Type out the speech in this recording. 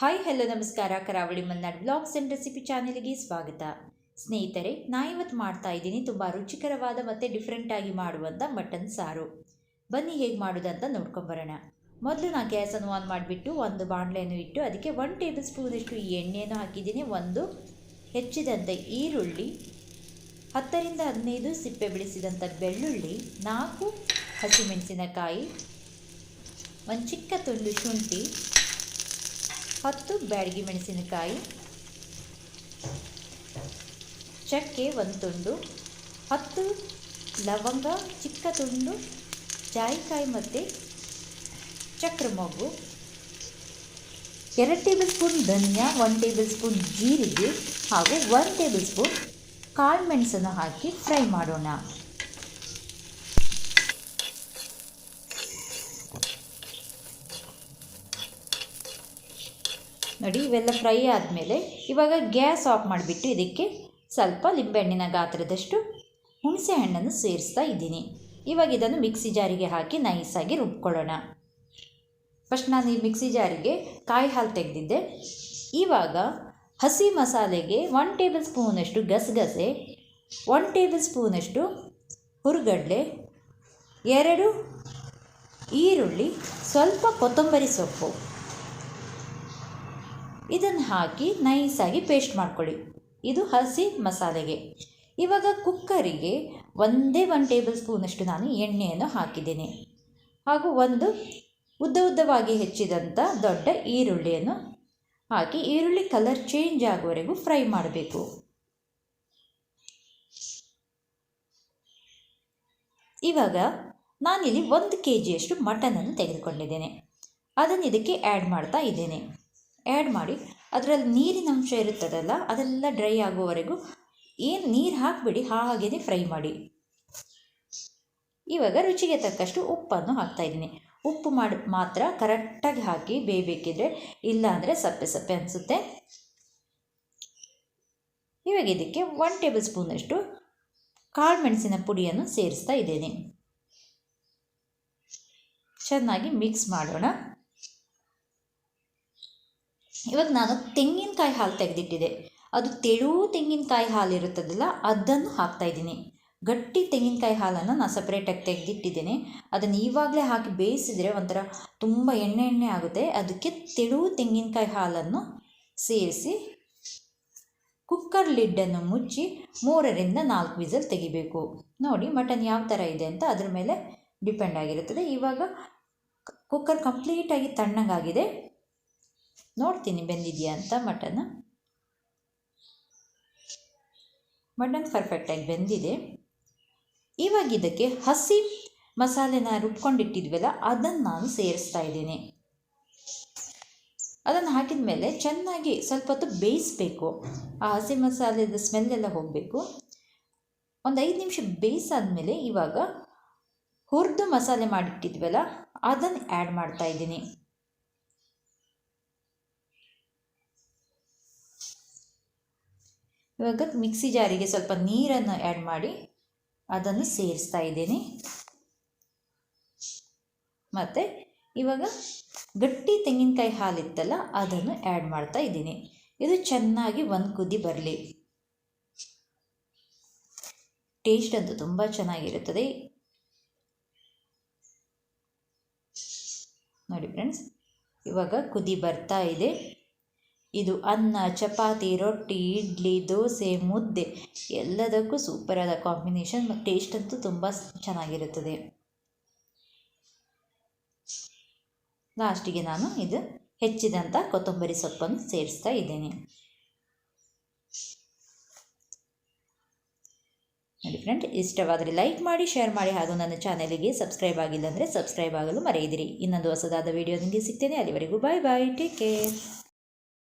Hi hello ನಮಸ್ಕಾರ. ಕರಾವಳಿ Malnad blogs and recipe ಚಾನೆಲ್ಗೆ ಸ್ವಾಗತ. ಸ್ನೇಹಿತರೆ, ನಾ ಇವತ್ತು ಮಾಡ್ತಾ ಇದ್ದೀನಿ ತುಂಬ ರುಚಿಕರವಾದ ಮತ್ತು ಡಿಫ್ರೆಂಟಾಗಿ ಮಾಡುವಂಥ ಮಟನ್ ಸಾರು. ಬನ್ನಿ, ಹೇಗೆ ಮಾಡೋದಂತ ನೋಡ್ಕೊಂಬರೋಣ ಮೊದಲು ನಾನು ಗ್ಯಾಸನ್ನು ಆನ್ ಮಾಡಿಬಿಟ್ಟು ಒಂದು ಬಾಣಲೆಯನ್ನು ಇಟ್ಟು ಅದಕ್ಕೆ ಒನ್ ಟೇಬಲ್ ಸ್ಪೂನಷ್ಟು ಎಣ್ಣೆಯನ್ನು ಹಾಕಿದ್ದೀನಿ. ಒಂದು ಹೆಚ್ಚಿದಂಥ ಈರುಳ್ಳಿ, ಹತ್ತರಿಂದ ಹದಿನೈದು ಸಿಪ್ಪೆ ಬಿಡಿಸಿದಂಥ ಬೆಳ್ಳುಳ್ಳಿ, ನಾಲ್ಕು ಹಸಿಮೆಣಸಿನಕಾಯಿ, ಒಂದು ಚಿಕ್ಕ ತುಂಡು ಶುಂಠಿ ಹತ್ತು ಬ್ಯಾಡಗಿ ಮೆಣಸಿನಕಾಯಿ. ಚಕ್ಕೆ ಒಂದು ತುಂಡು. ಹತ್ತು ಲವಂಗ, ಚಿಕ್ಕ ತುಂಡು, ಜಾಯಿಕಾಯಿ ಮತ್ತು ಚಕ್ರ ಮೊಗ್ಗು ಎರಡು ಟೇಬಲ್ ಸ್ಪೂನ್ ಧನಿಯಾ ಒನ್ ಟೇಬಲ್ ಸ್ಪೂನ್ ಜೀರಿಗೆ, ಹಾಗೂ ಒನ್ ಟೇಬಲ್ ಸ್ಪೂನ್ ಕಾಳು ಮೆಣಸನ್ನು ಹಾಕಿ ಫ್ರೈ ಮಾಡೋಣ. ನೋಡಿ, ಇವೆಲ್ಲ ಫ್ರೈ ಆದಮೇಲೆ ಇವಾಗ ಗ್ಯಾಸ್ ಆಫ್ ಮಾಡಿಬಿಟ್ಟು ಇದಕ್ಕೆ ಸ್ವಲ್ಪ ಲಿಂಬೆಹಣ್ಣಿನ ಗಾತ್ರದಷ್ಟು ಹುಣಸೆ ಹಣ್ಣನ್ನು ಸೇರಿಸ್ತಾ ಇದ್ದೀನಿ. ಇವಾಗ ಇದನ್ನು ಮಿಕ್ಸಿ ಜಾರಿಗೆ ಹಾಕಿ ನೈಸಾಗಿ ರುಬ್ಕೊಳ್ಳೋಣ. ಫಸ್ಟ್ ನಾನು ಈ ಮಿಕ್ಸಿ ಜಾರಿಗೆ ಕಾಯಿ ಹಾಲು ತೆಗೆದಿದ್ದೆ. ಇವಾಗ ಹಸಿ ಮಸಾಲೆಗೆ ಒನ್ ಟೇಬಲ್ ಸ್ಪೂನಷ್ಟು ಗಸಗಸೆ ಒನ್ ಟೇಬಲ್ ಸ್ಪೂನಷ್ಟು ಹುರುಗಡ್ಲೆ, ಎರಡು ಈರುಳ್ಳಿ, ಸ್ವಲ್ಪ ಕೊತ್ತಂಬರಿ ಸೊಪ್ಪು. ಇದನ್ನು ಹಾಕಿ ನೈಸಾಗಿ ಪೇಸ್ಟ್ ಮಾಡ್ಕೊಳ್ಳಿ. ಇದು ಹಸಿ ಮಸಾಲೆಗೆ. ಇವಾಗ ಕುಕ್ಕರಿಗೆ ಒಂದೇ ಒಂದು ಟೇಬಲ್ ಸ್ಪೂನಷ್ಟು ನಾನು ಎಣ್ಣೆಯನ್ನು ಹಾಕಿದ್ದೇನೆ. ಹಾಗೂ ಒಂದು ಉದ್ದ ಉದ್ದವಾಗಿ ಹೆಚ್ಚಿದಂಥ ದೊಡ್ಡ ಈರುಳ್ಳಿಯನ್ನು ಹಾಕಿ ಈರುಳ್ಳಿ ಕಲರ್ ಚೇಂಜ್ ಆಗುವವರೆಗೂ ಫ್ರೈ ಮಾಡಬೇಕು. ಇವಾಗ ನಾನಿಲ್ಲಿ ಒಂದು ಕೆ ಜಿಯಷ್ಟು ಮಟನನ್ನು ತೆಗೆದುಕೊಂಡಿದ್ದೇನೆ. ಅದನ್ನು ಇದಕ್ಕೆ ಆ್ಯಡ್ ಮಾಡ್ತಾ ಇದ್ದೇನೆ. ಆ್ಯಡ್ ಮಾಡಿ, ಅದರಲ್ಲಿ ನೀರಿನ ಅಂಶ ಇರುತ್ತದಲ್ಲ, ಅದೆಲ್ಲ ಡ್ರೈ ಆಗುವವರೆಗೂ ಏನು ನೀರು ಹಾಕಿಬಿಡಿ ಹಾಗೇ ಫ್ರೈ ಮಾಡಿ. ಇವಾಗ ರುಚಿಗೆ ತಕ್ಕಷ್ಟು ಉಪ್ಪನ್ನು ಹಾಕ್ತಾಯಿದ್ದೀನಿ ಉಪ್ಪು ಮಾಡಿ, ಮಾತ್ರ ಕರೆಕ್ಟಾಗಿ ಹಾಕಿ ಬೇಯಬೇಕಿದ್ರೆ ಇಲ್ಲ ಅಂದರೆ ಸಪ್ಪೆ ಸಪ್ಪೆ ಅನಿಸುತ್ತೆ. ಇವಾಗ ಇದಕ್ಕೆ ಒನ್ ಟೇಬಲ್ ಸ್ಪೂನಷ್ಟು ಕಾಳು ಮೆಣಸಿನ ಪುಡಿಯನ್ನು ಸೇರಿಸ್ತಾ ಇದ್ದೇನೆ. ಚೆನ್ನಾಗಿ ಮಿಕ್ಸ್ ಮಾಡೋಣ. ಇವಾಗ ನಾನು ತೆಂಗಿನಕಾಯಿ ಹಾಲು ತೆಗೆದಿಟ್ಟಿದೆ. ಅದು ತೆಳು ತೆಂಗಿನಕಾಯಿ ಹಾಲು ಇರುತ್ತದಲ್ಲ, ಅದನ್ನು ಹಾಕ್ತಾಯಿದ್ದೀನಿ ಗಟ್ಟಿ ತೆಂಗಿನಕಾಯಿ ಹಾಲನ್ನು ನಾನು ಸಪ್ರೇಟಾಗಿ ತೆಗೆದಿಟ್ಟಿದ್ದೇನೆ. ಅದನ್ನು ಈವಾಗಲೇ ಹಾಕಿ ಬೇಯಿಸಿದರೆ ಒಂಥರ ತುಂಬ ಎಣ್ಣೆ ಎಣ್ಣೆ ಆಗುತ್ತೆ. ಅದಕ್ಕೆ ತೆಳು ತೆಂಗಿನಕಾಯಿ ಹಾಲನ್ನು ಸೇರಿಸಿ ಕುಕ್ಕರ್ ಲಿಡ್ಡನ್ನು ಮುಚ್ಚಿ ಮೂರರಿಂದ ನಾಲ್ಕು ವಿಸಲ್ ತೆಗಿಬೇಕು. ನೋಡಿ ಮಟನ್ ಯಾವ ಥರ ಇದೆ ಅಂತ ಅದ್ರ ಮೇಲೆ ಡಿಪೆಂಡ್ ಆಗಿರುತ್ತದೆ. ಇವಾಗ ಕುಕ್ಕರ್ ಕಂಪ್ಲೀಟಾಗಿ ತಣ್ಣಗಾಗಿದೆ. ನೋಡ್ತೀನಿ ಬೆಂದಿದೆಯಾ ಅಂತ ಮಟನ್. ಮಟನ್ ಪರ್ಫೆಕ್ಟಾಗಿ ಬೆಂದಿದೆ. ಇವಾಗ ಇದಕ್ಕೆ ಹಸಿ ಮಸಾಲೆನ ರುಬ್ಕೊಂಡಿಟ್ಟಿದ್ವಲ್ಲ, ಅದನ್ನು ನಾನು ಸೇರಿಸ್ತಾ ಇದ್ದೀನಿ. ಅದನ್ನು ಹಾಕಿದ ಮೇಲೆ ಚೆನ್ನಾಗಿ ಸ್ವಲ್ಪ ಹೊತ್ತು ಬೇಯಿಸಬೇಕು. ಆ ಹಸಿ ಮಸಾಲೆದ ಸ್ಮೆಲ್ಲೆಲ್ಲ ಹೋಗಬೇಕು. ಒಂದು ಐದು ನಿಮಿಷ ಬೇಯಿಸಾದ್ಮೇಲೆ ಇವಾಗ ಹುರಿದು ಮಸಾಲೆ ಮಾಡಿಟ್ಟಿದ್ವಲ್ಲ, ಅದನ್ನು ಆ್ಯಡ್ ಮಾಡ್ತಾ ಇದ್ದೀನಿ. ಇವಾಗ ಮಿಕ್ಸಿ ಜಾರಿಗೆ ಸ್ವಲ್ಪ ನೀರನ್ನು ಆ್ಯಡ್ ಮಾಡಿ ಅದನ್ನು ಸೇರಿಸ್ತಾ ಇದ್ದೀನಿ. ಮತ್ತು ಇವಾಗ ಗಟ್ಟಿ ತೆಂಗಿನಕಾಯಿ ಹಾಲಿತ್ತಲ್ಲ ಅದನ್ನು ಆ್ಯಡ್ ಮಾಡ್ತಾ ಇದ್ದೀನಿ. ಇದು ಚೆನ್ನಾಗಿ ಒಂದು ಕುದಿ ಬರಲಿ. ಟೇಸ್ಟ್ ಅಂತೂ ತುಂಬ ಚೆನ್ನಾಗಿರುತ್ತದೆ. ನೋಡಿ ಫ್ರೆಂಡ್ಸ್ ಇವಾಗ ಕುದಿ ಬರ್ತಾ ಇದೆ. ಇದು ಅನ್ನ, ಚಪಾತಿ, ರೊಟ್ಟಿ, ಇಡ್ಲಿ, ದೋಸೆ, ಮುದ್ದೆ. ಎಲ್ಲದಕ್ಕೂ ಸೂಪರಾದ ಕಾಂಬಿನೇಷನ್ ಟೇಸ್ಟ್ ಅಂತೂ ತುಂಬ ಚೆನ್ನಾಗಿರುತ್ತದೆ. ಲಾಸ್ಟಿಗೆ ನಾನು ಇದು ಹೆಚ್ಚಿದಂಥ ಕೊತ್ತಂಬರಿ ಸೊಪ್ಪನ್ನು ಸೇರಿಸ್ತಾ ಇದ್ದೇನೆ. ನೋಡಿ ಫ್ರೆಂಡ್ ಇಷ್ಟವಾದರೆ ಲೈಕ್ ಮಾಡಿ ಶೇರ್ ಮಾಡಿ ಹಾಗೂ ನನ್ನ ಚಾನೆಲಿಗೆ ಸಬ್ಸ್ಕ್ರೈಬ್ ಆಗಿಲ್ಲ ಅಂದರೆ ಸಬ್ಸ್ಕ್ರೈಬ್ ಆಗಲು ಮರೆಯದಿರಿ. ಇನ್ನೊಂದು ಹೊಸದಾದ ವಿಡಿಯೋ ನಿಮಗೆ ಸಿಗ್ತೇನೆ. ಅಲ್ಲಿವರೆಗೂ ಬಾಯ್ ಬಾಯ್ ಟೇಕ್ ಕೇರ್